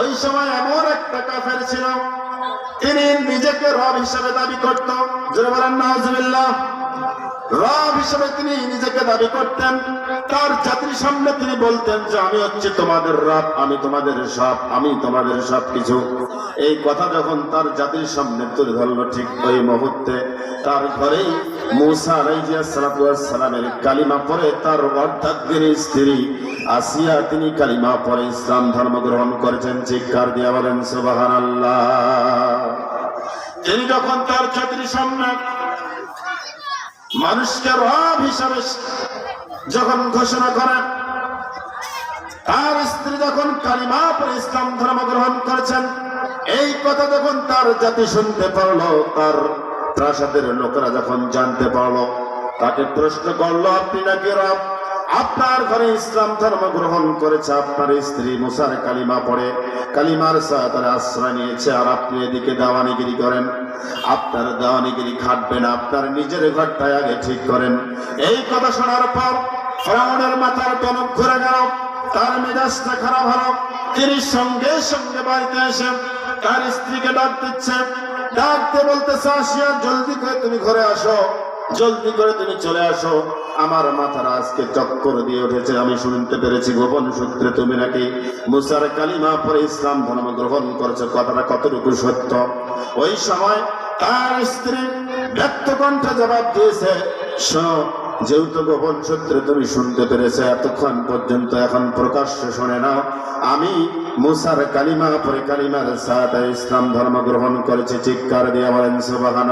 ওই সময় এমন একটা কাফের ছিল, তিনি নিজেকে রব হিসেবে দাবি করত। রব হিসেবে তিনি নিজেকে দাবি করতেন। তার জাতির সামনে তিনি বলতেন যে, আমি হচ্ছে তোমাদের রব, আমি তোমাদের সব, আমি তোমাদের সব কিছু এই কথা যখন তার জাতির সামনে তুলে ধরলো ঠিক ওই মুহূর্তে, তার ঘরেই মুসা সালামের কালিমা পরে তার অর্ধাঙ্গিনী স্ত্রী আসিয়া তিনি কালিমা পরে ইসলাম ধর্ম গ্রহণ করেছেন, চিৎকার দিয়া বলেন সুবাহান তিনি যখন তার জাতির সামনে মানুষকে রব হিসাবে যখন ঘোষণা করেন, তার স্ত্রী যখন কালিমা পরে ইসলাম ধর্ম গ্রহণ করেছেন, এই কথা যখন তার জাতি শুনতে পারল, তার প্রাসাদের লোকেরা যখন জানতে পারল, তাকে প্রশ্ন করল, আপনি নাকি রব? আপনার ঘরে ইসলাম ধর্ম গ্রহণ করেছে, আপনার স্ত্রী মুসার কালিমা পড়ে, কালিমার সাহায্যে আশ্রয় নিয়েছে, আর আপনি এদিকে দেওয়ানিগিরি করেন। আপনার দেওয়ানিগিরি খাটবে না, আপনার নিজের ঘরটাই আগে ঠিক করেন। এই কথা শোনার পর ফ্রাউনের মাথার টনক ঘুরে গেল, তার মেজাজটা খারাপ হলো। তিনি সঙ্গে সঙ্গে বাড়িতে এসে তার স্ত্রীকে ডাক দিচ্ছে ডাকতে বলতেছে, আসিয়া জলদি করে তুমি ঘরে আসো। জলদি করে তুমি চলে আসো। আমার মাথার আজকে চক্কর দিয়ে উঠেছে, আমি শুনতে পেরেছি গোপন সূত্রে তুমি নাকি। মুসার কালিমা পরে ইসলাম ধর্ম গ্রহণ করেছ, কথাটা কতটুকু সত্য? ওই সময় তার স্ত্রী ব্যক্ত কণ্ঠে জবাব দিয়েছে যেহেতু গোপন সূত্রে তুমি শুনতে পেরেছ, এতক্ষণ পর্যন্ত এখন প্রকাশ্য শুনে নাও। আমি মুসার কালিমা পরে কালিমার সাথে ইসলাম ধর্ম গ্রহণ করেছে, চিৎকার দিয়ে বলেন সুবাহান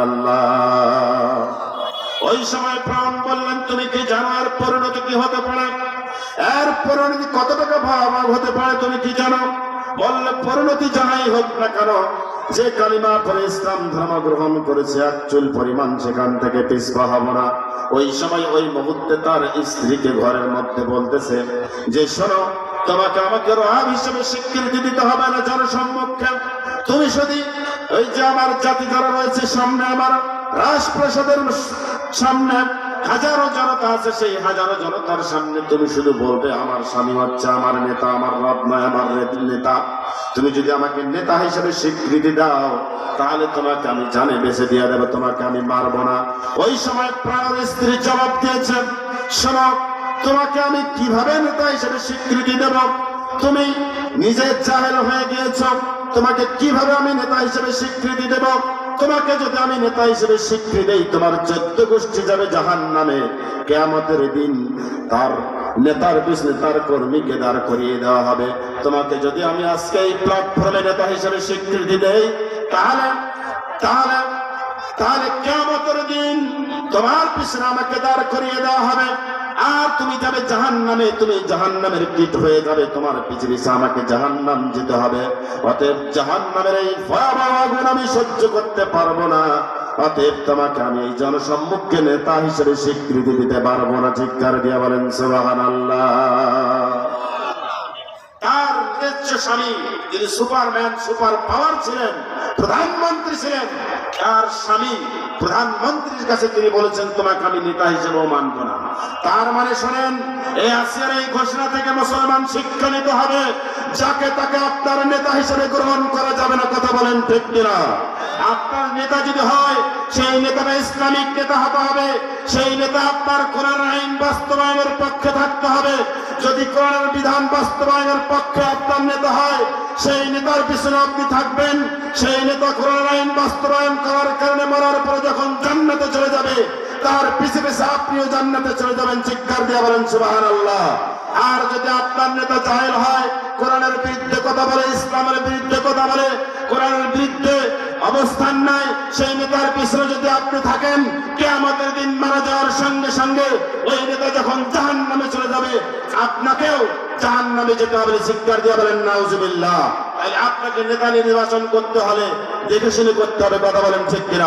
ওই সময় প্রাণ বললেন, তুমি কি জানো আর পরিণতি কি হতে পারে? এর পরিণতি কত টাকা ভয়াবহ হতে পারে, তুমি কি জানো? বললে, পরিণতি জানাই হোক না কেন, যে কালিমা পরে ইসলাম ধর্ম গ্রহণ করেছে, এক চুল পরিমাণ সেখান থেকে পিছপা হব না। ওই সময় ওই মুহূর্তে তার স্ত্রীকে ঘরের মধ্যে বলতেছে যে, শোনো তোমাকে আমাকে রহাব হিসেবে স্বীকৃতি দিতে হবে না জনসম্মুখে। তুমি শুধু ওই যে আমার জাতি যারা রয়েছে, সামনে আমার রাজপ্রাসাদের সামনে হাজারো জনতা আছে, সেই হাজারো জনতার সামনে তুমি শুধু বলবে, আমার স্বামী হচ্ছে আমার নেতা, আমার রব নয়, আমার নেতা। তুমি যদি আমাকে নেতা হিসেবে স্বীকৃতি দাও, তাহলে তোমাকে আমি জানে বেঁচে দিয়ে দেবো, তোমাকে আমি মারবো না। ওই সময় প্রাণ স্ত্রী জবাব দিয়েছেন শোনো তোমাকে আমি কীভাবে নেতা হিসেবে স্বীকৃতি দেব? তুমি নিজে জাহেল হয়ে গিয়েছ। তোমাকে কীভাবে আমি নেতা হিসেবে স্বীকৃতি দেব? তোমাকে যদি আমি নেতা হিসেবে স্বীকৃতি দেই, তোমার চোদ্দ গোষ্ঠী যাবে জাহান নামে কেয়ামতের দিন তার নেতার পিছনে তার কর্মীকে দাঁড় করিয়ে দেওয়া হবে। তোমাকে যদি আমি আজকে এই প্ল্যাটফর্মে নেতা হিসেবে স্বীকৃতি দেই, তাহলে তাহলে তাহলে কেমতের দিন তোমার পিছনে আমাকে দাঁড় করিয়ে দেওয়া হবে। তুমি যাবে জাহান নামে তুমি জাহান নামের কীট হয়ে যাবে। তোমার পিছু আমাকে জাহান নাম যেতে হবে। অতএব জাহান নামের এই ভয়াবহ আগুন আমি সহ্য করতে পারব না। অতএব তোমাকে আমি এই জনসম্মুখে নেতা হিসেবে স্বীকৃতি দিতে পারব না। চিৎকার দিয়ে বলেন সোহান আল্লাহ নিজস্ব স্বামী। যিনি সুপারম্যান সুপার পাওয়ার ছিলেন, প্রধানমন্ত্রী ছিলেন, তার স্বামী প্রধানমন্ত্রীর কাছে তিনি বলেছেন, তোমাকে আমি নেতা হিসেবেও মানব না। তার মানে শোনেন এই আসিয়ার এই ঘোষণা থেকে মুসলমান শিক্ষা নিতে হবে। যাকে তাকে আপনার নেতা হিসেবে গ্রহণ করা যাবে না, কথা বলেন ঠিক কিনা? আপনার নেতা যদি হয়, সেই নেতাটা ইসলামিক নেতা হতে হবে। সেই নেতা আপনার কোরআন আইন বাস্তবায়নের পক্ষে থাকতে হবে। যদি কোরআনের বিধান বাস্তবায়নের পক্ষে আপনার নেতা হয়, সেই নেতার পিছনে আপনি থাকবেন। সেই নেতা কোরআন আইন বাস্তবায়ন করার কারণে মরার পরে যখন জান্নাতে চলে যাবে, তার পিছে পিছে আপনিও জান্নাতে চলে যাবেন। চিৎকার দিয়ে বলেন সুবাহান আল্লাহ আর যদি আপনার নেতা জাহেল হয়, কোরআনের বিরুদ্ধে কথা বলে, ইসলামের বিরুদ্ধে কথা বলে, কোরআনের বিরুদ্ধে অবস্থান নাই, সেই নেতার পিছনে যদি আপনি থাকেন কে আমাদের দিন মারা যাওয়ার সঙ্গে সঙ্গে ওই নেতা যখন জাহান নামে চলে যাবে আপনাকেও জাহান নামে যেতে হবে শিক্ষার দিয়ে বলেন, নাউজুবিল্লাহ। আপনাকে নেতা নির্বাচন করতে হলে দেখে শুনে করতে হবে, কথা বলেন ঠিক কিনা?